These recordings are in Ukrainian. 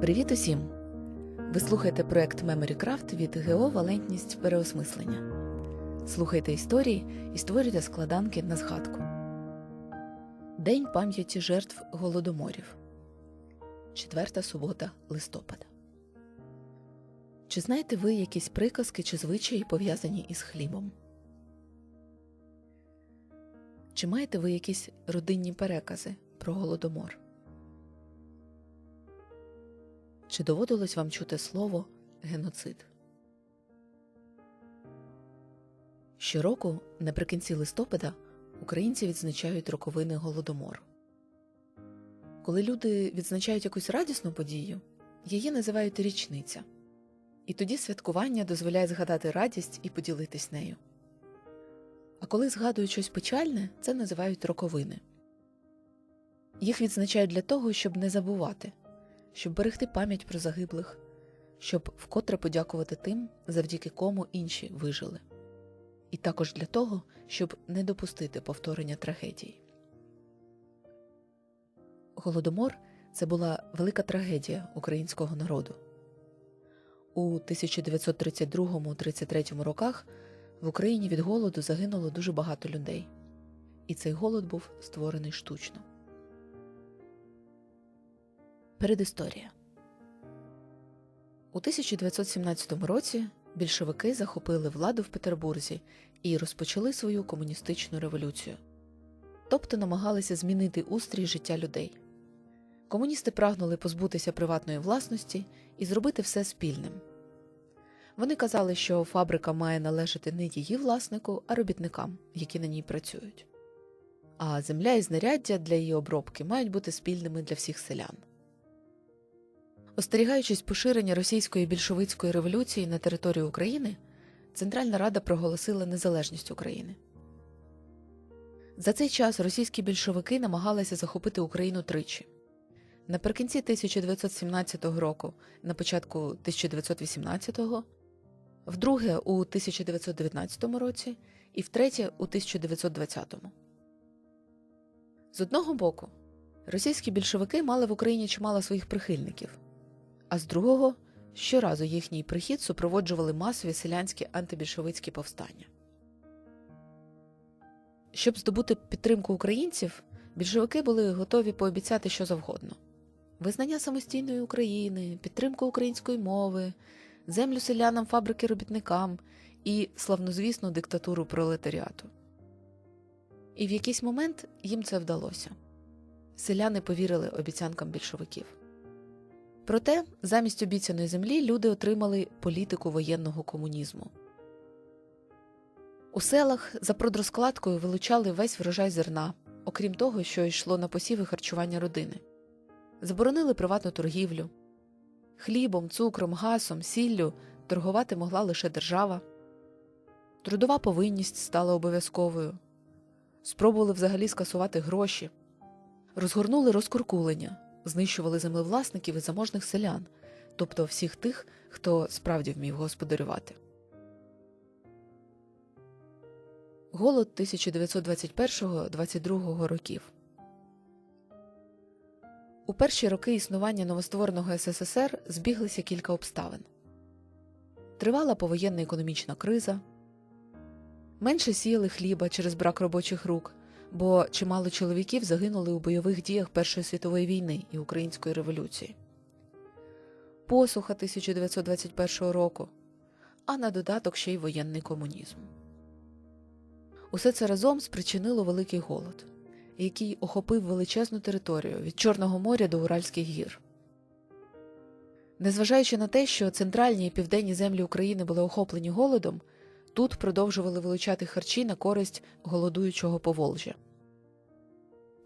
Привіт усім! Ви слухаєте проект MemoryCraft від ГО Валентність переосмислення. Слухайте історії і створюйте складанки на згадку. День пам'яті жертв голодоморів. Четверта субота листопада. Чи знаєте ви якісь приказки чи звичаї пов'язані із хлібом? Чи маєте ви якісь родинні перекази про голодомор? Чи доводилось вам чути слово геноцид? Щороку, наприкінці листопада, українці відзначають роковини голодомору. Коли люди відзначають якусь радісну подію, її називають річниця. І тоді святкування дозволяє згадати радість і поділитись нею. А коли згадують щось печальне, це називають роковини. Їх відзначають для того, щоб не забувати, щоб берегти пам'ять про загиблих, щоб вкотре подякувати тим, завдяки кому інші вижили, і також для того, щоб не допустити повторення трагедії. Голодомор це була велика трагедія українського народу. У 1932-33 роках в Україні від голоду загинуло дуже багато людей, і цей голод був створений штучно. Передісторія у 1917 році більшовики захопили владу в Петербурзі і розпочали свою комуністичну революцію, тобто намагалися змінити устрій життя людей. Комуністи прагнули позбутися приватної власності і зробити все спільним. Вони казали, що фабрика має належати не її власнику, а робітникам, які на ній працюють. А земля і знаряддя для її обробки мають бути спільними для всіх селян. Остерігаючись поширення російської більшовицької революції на території України, Центральна Рада проголосила незалежність України. За цей час російські більшовики намагалися захопити Україну тричі. Наприкінці 1917 року, на початку 1918-го, вдруге у 1919 році і втретє у 1920-му. З одного боку, російські більшовики мали в Україні чимало своїх прихильників, а з другого щоразу їхній прихід супроводжували масові селянські антибільшовицькі повстання. Щоб здобути підтримку українців, більшовики були готові пообіцяти що завгодно визнання самостійної України, підтримку української мови, землю селянам, фабрики робітникам і славнозвісну диктатуру пролетаріату. І в якийсь момент їм це вдалося. Селяни повірили обіцянкам більшовиків. Проте, замість обіцяної землі люди отримали політику воєнного комунізму. У селах за продрозкладкою вилучали весь врожай зерна, окрім того, що йшло на посіви харчування родини. Заборонили приватну торгівлю. Хлібом, цукром, гасом, сіллю торгувати могла лише держава. Трудова повинність стала обов'язковою. Спробували взагалі скасувати гроші, розгорнули розкуркулення, знищували землевласників і заможних селян, тобто всіх тих, хто справді вмів господарювати. Голод 1921-22 років. У перші роки існування новоствореного СССР збіглися кілька обставин. Тривала повоєнна економічна криза, менше сіяли хліба через брак робочих рук, бо чимало чоловіків загинули у бойових діях Першої світової війни і Української революції, посуха 1921 року, а на додаток ще й воєнний комунізм. Усе це разом спричинило великий голод який охопив величезну територію від Чорного моря до Уральських гір. Незважаючи на те, що центральні і південні землі України були охоплені голодом, тут продовжували вилучати харчі на користь голодуючого Поволжя.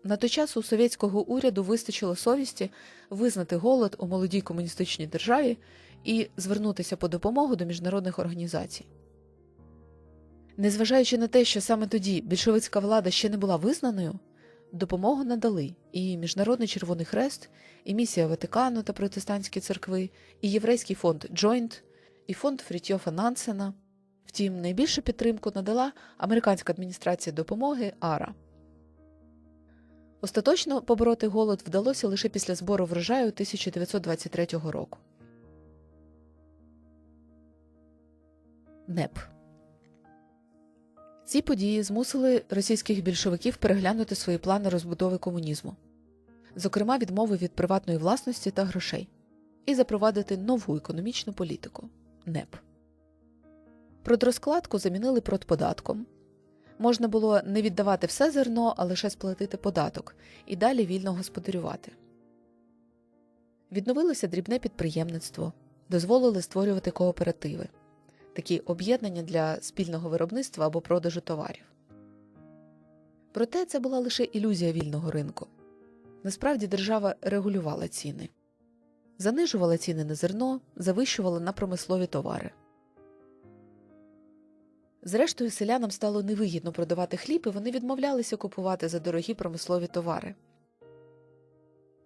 На той час у совєтського уряду вистачило совісті визнати голод у молодій комуністичній державі і звернутися по допомогу до міжнародних організацій. Незважаючи на те, що саме тоді більшовицька влада ще не була визнаною, Допомогу надали і Міжнародний Червоний Хрест, і місія Ватикану та протестантські церкви, і єврейський фонд Джойнт, і фонд Фрітьофа Нансена. Втім, найбільшу підтримку надала американська адміністрація допомоги АРА. Остаточно побороти голод вдалося лише після збору врожаю 1923 року. НЕП ці події змусили російських більшовиків переглянути свої плани розбудови комунізму, зокрема відмови від приватної власності та грошей, і запровадити нову економічну політику НЕП. Продрозкладку замінили продподатком. Можна було не віддавати все зерно, а лише сплатити податок і далі вільно господарювати. Відновилося дрібне підприємництво, дозволили створювати кооперативи такі об'єднання для спільного виробництва або продажу товарів. Проте це була лише ілюзія вільного ринку. Насправді держава регулювала ціни, занижувала ціни на зерно, завищувала на промислові товари. Зрештою, селянам стало невигідно продавати хліб, і вони відмовлялися купувати за дорогі промислові товари.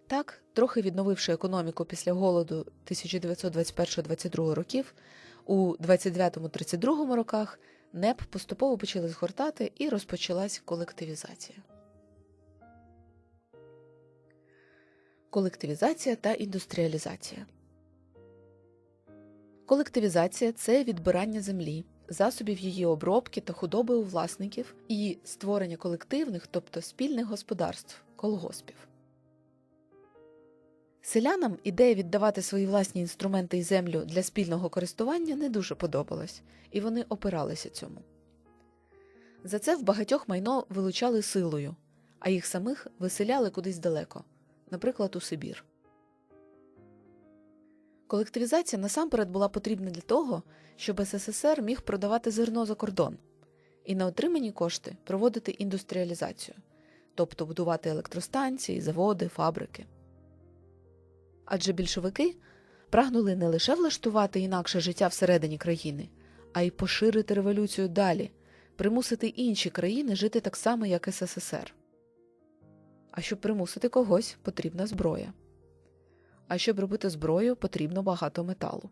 Так, трохи відновивши економіку після голоду 1921-22 років, у 29-32 роках НЕП поступово почали згортати і розпочалась колективізація. Колективізація та індустріалізація. Колективізація це відбирання землі, засобів її обробки та худоби у власників і створення колективних, тобто спільних господарств, колгоспів. Селянам ідея віддавати свої власні інструменти і землю для спільного користування не дуже подобалась, і вони опиралися цьому. За це в багатьох майно вилучали силою, а їх самих виселяли кудись далеко, наприклад, у Сибір. Колективізація насамперед була потрібна для того, щоб СССР міг продавати зерно за кордон і на отримані кошти проводити індустріалізацію, тобто будувати електростанції, заводи, фабрики адже більшовики прагнули не лише влаштувати інакше життя всередині країни, а й поширити революцію далі, примусити інші країни жити так само, як СССР. А щоб примусити когось, потрібна зброя. А щоб робити зброю, потрібно багато металу.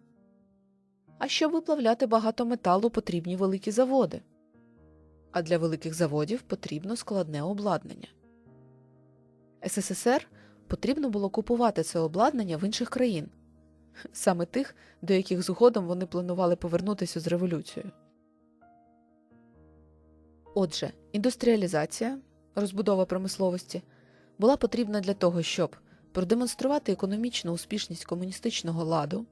А щоб виплавляти багато металу, потрібні великі заводи. А для великих заводів потрібно складне обладнання. СССР потрібно було купувати це обладнання в інших країн, саме тих, до яких згодом вони планували повернутися з революцією. Отже, індустріалізація, розбудова промисловості була потрібна для того, щоб продемонструвати економічну успішність комуністичного ладу,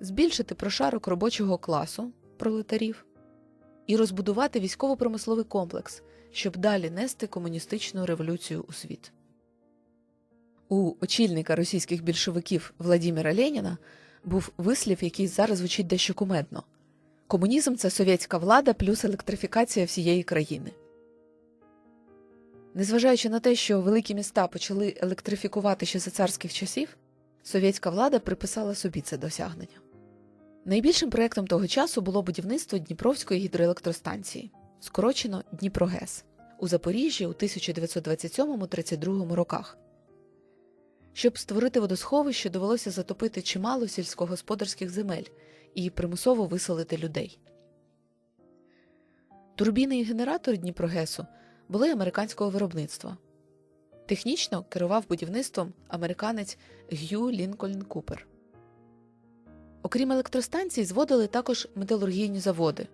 збільшити прошарок робочого класу пролетарів і розбудувати військово-промисловий комплекс, щоб далі нести комуністичну революцію у світ. У очільника російських більшовиків Владіміра Леніна був вислів, який зараз звучить дещо кумедно. Комунізм це совєтська влада плюс електрифікація всієї країни. Незважаючи на те, що великі міста почали електрифікувати ще за царських часів, совєтська влада приписала собі це досягнення. Найбільшим проєктом того часу було будівництво Дніпровської гідроелектростанції, скорочено Дніпрогес, у Запоріжжі у 1927 32 роках. Щоб створити водосховище, довелося затопити чимало сільськогосподарських земель і примусово виселити людей. Турбіни і генератори Дніпрогесу були американського виробництва. Технічно керував будівництвом американець Г'ю Лінкольн Купер. Окрім електростанцій, зводили також металургійні заводи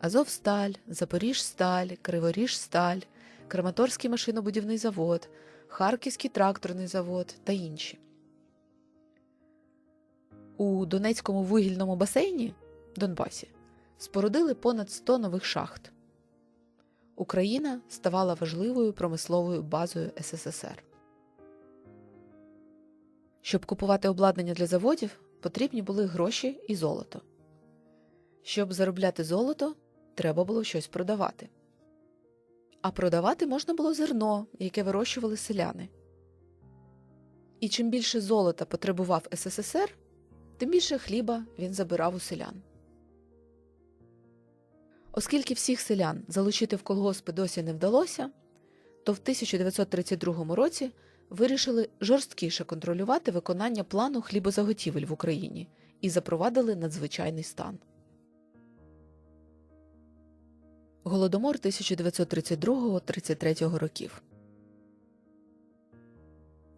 Азовсталь, Запоріжсталь, Криворіжсталь, Краматорський машинобудівний завод. Харківський тракторний завод та інші. У Донецькому вугільному басейні Донбасі спорудили понад 100 нових шахт. Україна ставала важливою промисловою базою СССР. Щоб купувати обладнання для заводів, потрібні були гроші і золото. Щоб заробляти золото, треба було щось продавати а продавати можна було зерно, яке вирощували селяни. І чим більше золота потребував СССР, тим більше хліба він забирав у селян. Оскільки всіх селян залучити в колгоспи досі не вдалося, то в 1932 році вирішили жорсткіше контролювати виконання плану хлібозаготівель в Україні і запровадили надзвичайний стан. Голодомор 1932-33 років.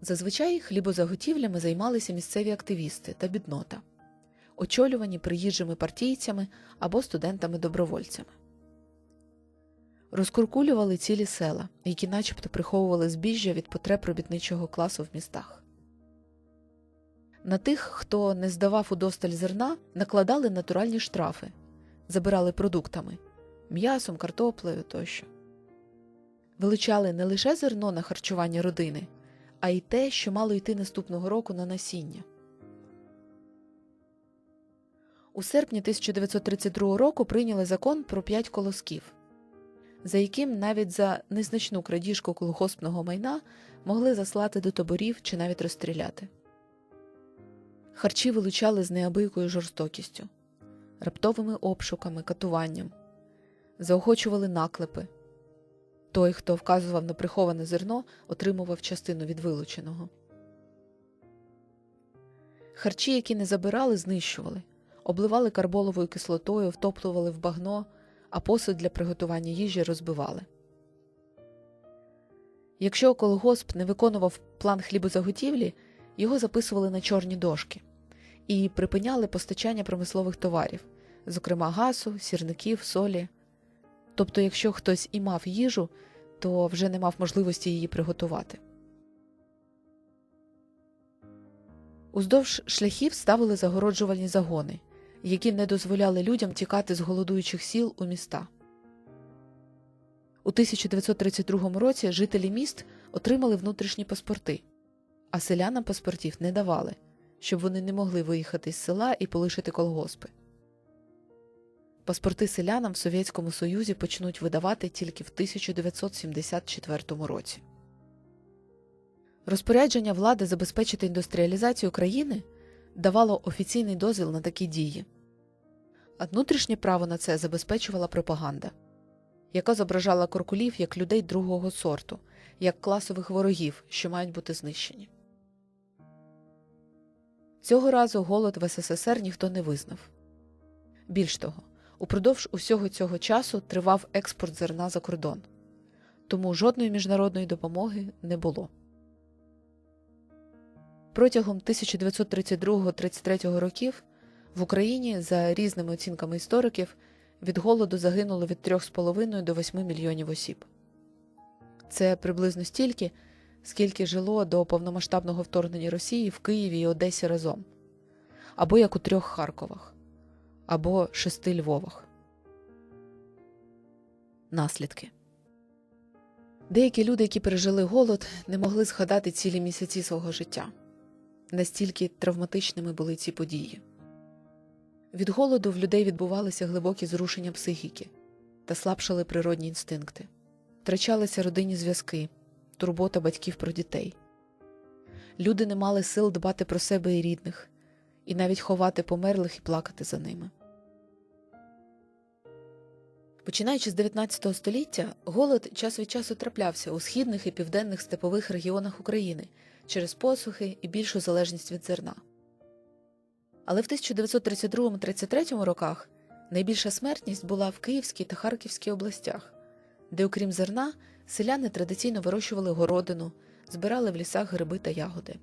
Зазвичай хлібозаготівлями займалися місцеві активісти та біднота, очолювані приїжджими партійцями або студентами-добровольцями. Розкуркулювали цілі села, які начебто приховували збіжжя від потреб робітничого класу в містах. На тих, хто не здавав удосталь зерна, накладали натуральні штрафи, забирали продуктами м'ясом, картоплею тощо. Вилучали не лише зерно на харчування родини, а й те, що мало йти наступного року на насіння. У серпні 1932 року прийняли закон про п'ять колосків, за яким навіть за незначну крадіжку колгоспного майна могли заслати до таборів чи навіть розстріляти. Харчі вилучали з неабиякою жорстокістю, раптовими обшуками, катуванням, заохочували наклепи. Той, хто вказував на приховане зерно, отримував частину від вилученого. Харчі, які не забирали, знищували, обливали карболовою кислотою, втоплювали в багно, а посуд для приготування їжі розбивали. Якщо колгосп не виконував план хлібозаготівлі, його записували на чорні дошки і припиняли постачання промислових товарів, зокрема газу, сірників, солі. Тобто, якщо хтось і мав їжу, то вже не мав можливості її приготувати. Уздовж шляхів ставили загороджувальні загони, які не дозволяли людям тікати з голодуючих сіл у міста. У 1932 році жителі міст отримали внутрішні паспорти, а селянам паспортів не давали, щоб вони не могли виїхати з села і полишити колгоспи. Паспорти селянам в Совєтському Союзі почнуть видавати тільки в 1974 році. Розпорядження влади забезпечити індустріалізацію країни давало офіційний дозвіл на такі дії, а внутрішнє право на це забезпечувала пропаганда, яка зображала коркулів як людей другого сорту, як класових ворогів, що мають бути знищені. Цього разу голод в СССР ніхто не визнав. Більш того, Упродовж усього цього часу тривав експорт зерна за кордон, тому жодної міжнародної допомоги не було. Протягом 1932-33 років в Україні, за різними оцінками істориків, від голоду загинуло від 3,5 до 8 мільйонів осіб. Це приблизно стільки, скільки жило до повномасштабного вторгнення Росії в Києві і Одесі разом, або як у трьох Харковах або шести Львовах. Наслідки деякі люди, які пережили голод, не могли згадати цілі місяці свого життя. Настільки травматичними були ці події. Від голоду в людей відбувалися глибокі зрушення психіки та слабшали природні інстинкти, втрачалися родинні зв'язки, турбота батьків про дітей. Люди не мали сил дбати про себе і рідних, і навіть ховати померлих і плакати за ними. Починаючи з 19 століття, голод час від часу траплявся у східних і південних степових регіонах України через посухи і більшу залежність від зерна. Але в 1932-33 роках найбільша смертність була в Київській та Харківській областях, де, окрім зерна, селяни традиційно вирощували городину, збирали в лісах гриби та ягоди.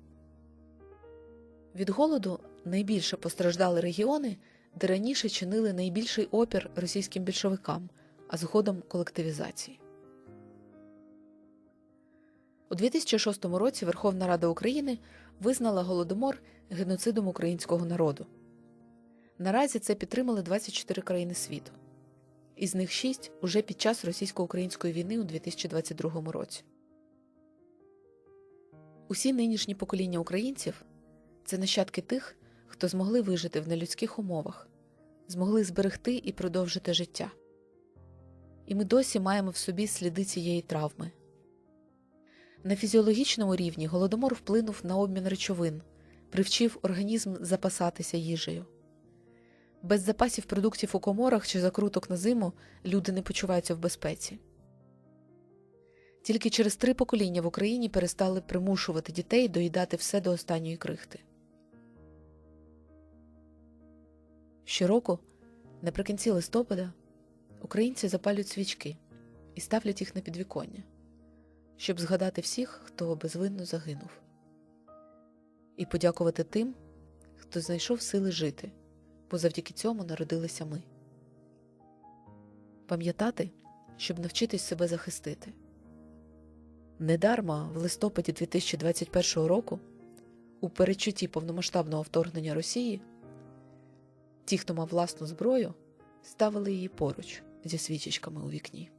Від голоду найбільше постраждали регіони де раніше чинили найбільший опір російським більшовикам, а згодом колективізації. У 2006 році Верховна Рада України визнала голодомор геноцидом українського народу. Наразі це підтримали 24 країни світу, із них 6 уже під час російсько-української війни у 2022 році. Усі нинішні покоління українців це нащадки тих, хто змогли вижити в нелюдських умовах, змогли зберегти і продовжити життя. І ми досі маємо в собі сліди цієї травми. На фізіологічному рівні голодомор вплинув на обмін речовин, привчив організм запасатися їжею. Без запасів продуктів у коморах чи закруток на зиму люди не почуваються в безпеці. Тільки через три покоління в Україні перестали примушувати дітей доїдати все до останньої крихти. Щороку, наприкінці листопада, українці запалюють свічки і ставлять їх на підвіконня, щоб згадати всіх, хто безвинно загинув. і подякувати тим, хто знайшов сили жити, бо завдяки цьому народилися ми. Пам'ятати, щоб навчитись себе захистити. Недарма в листопаді 2021 року, у передчутті повномасштабного вторгнення Росії, ті, хто мав власну зброю, ставили її поруч зі свічечками у вікні.